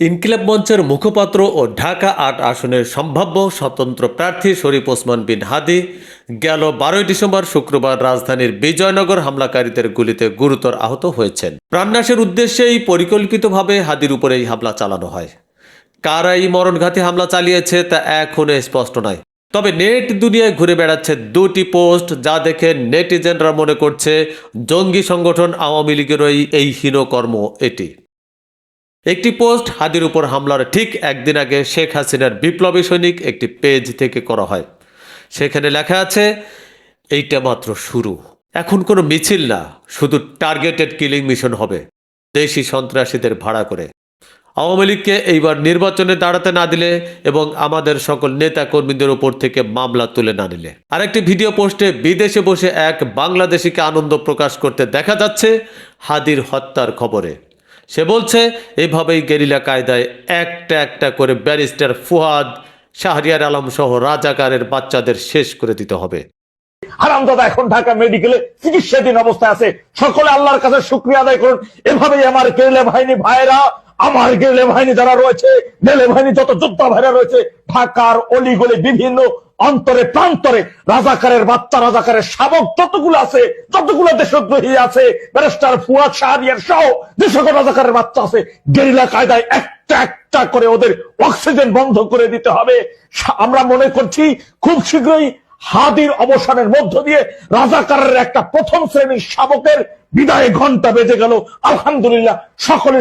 ইনকিলাব মঞ্চের মুখপাত্র ও ঢাকা আট আসনের সম্ভাব্য স্বতন্ত্র প্রার্থী শরীফ ওসমান বিন হাদি গেল বারোই ডিসেম্বর শুক্রবার রাজধানীর বিজয়নগর হামলাকারীদের গুলিতে গুরুতর আহত হয়েছেন। প্রাণনাশের উদ্দেশ্যেই পরিকল্পিতভাবে হাদির উপরে এই হামলা চালানো হয়। কারা এই মরণঘাতী হামলা চালিয়েছে তা এখনও স্পষ্ট নয়। তবে নেট দুনিয়ায় ঘুরে বেড়াচ্ছে দুটি পোস্ট যা দেখে নেটিজেনরা মনে করছে জঙ্গি সংগঠন আওয়ামী লীগেরই এই হীনকর্ম এটি। একটি পোস্ট হাদির উপর হামলার ঠিক একদিন আগে শেখ হাসিনার বিপ্লবী সৈনিক একটি পেজ থেকে করা হয়। সেখানে লেখা আছে, এইটা মাত্র শুরু। এখন কোনো মিছিল না, শুধু টার্গেটেড কিলিং মিশন হবে। দেশি সন্ত্রাসীদের ভাড়া করে। আওয়ামী লীগকে এইবার নির্বাচনে দাঁড়াতে না দিলে এবং আমাদের সকল নেতা কর্মীদের উপর থেকে মামলা তুলে না নিলে। আরেকটি ভিডিও পোস্টে বিদেশে বসে এক বাংলাদেশিকে আনন্দ প্রকাশ করতে দেখা যাচ্ছে হাদির হত্যার খবরে। সে বলছে, এভাবেই গেরিলা কায়দায় একটা একটা করে ব্যারিস্টার ফুয়াদ শাহরিয়ার আলম সহ রাজাকারের বাচ্চাদের শেষ করে দিতে হবে। হারামদাদা এখন ঢাকা মেডিকেলে চিকিৎসাধীন অবস্থায় আছে। সকলে আল্লাহর কাছে শুক্রিয়া আদায় করুন। এভাবেই আমার কেরিলা বাহিনী ভাইরা আমার গেরলে বাহিনী যারা রয়েছে, গেলে বাহিনী যত যোদ্ধা ভাইরা রয়েছে, ঢাকার অলিগলি বিভিন্ন অন্তরে, প্রান্তরে, রাজাকারের বাচ্চা, রাজাকারের শাবক যতগুলো আছে, যতগুলো দেশদ্রোহী আছে, ব্যারিস্টার ফুয়াদ শাহরিয়ার সহ যে সকল রাজাকারের বাচ্চা আছে, গেরিলা কায়দায় একটা একটা করে ওদের অক্সিজেন বন্ধ করে দিতে হবে। আমরা মনে করছি খুব শীঘ্রই হাদির অবসানের মধ্য দিয়ে রাজাকারের একটা প্রথম শ্রেণির শাবকের বিদায় ঘণ্টা বেজে গেল। আলহামদুলিল্লাহ, সকলে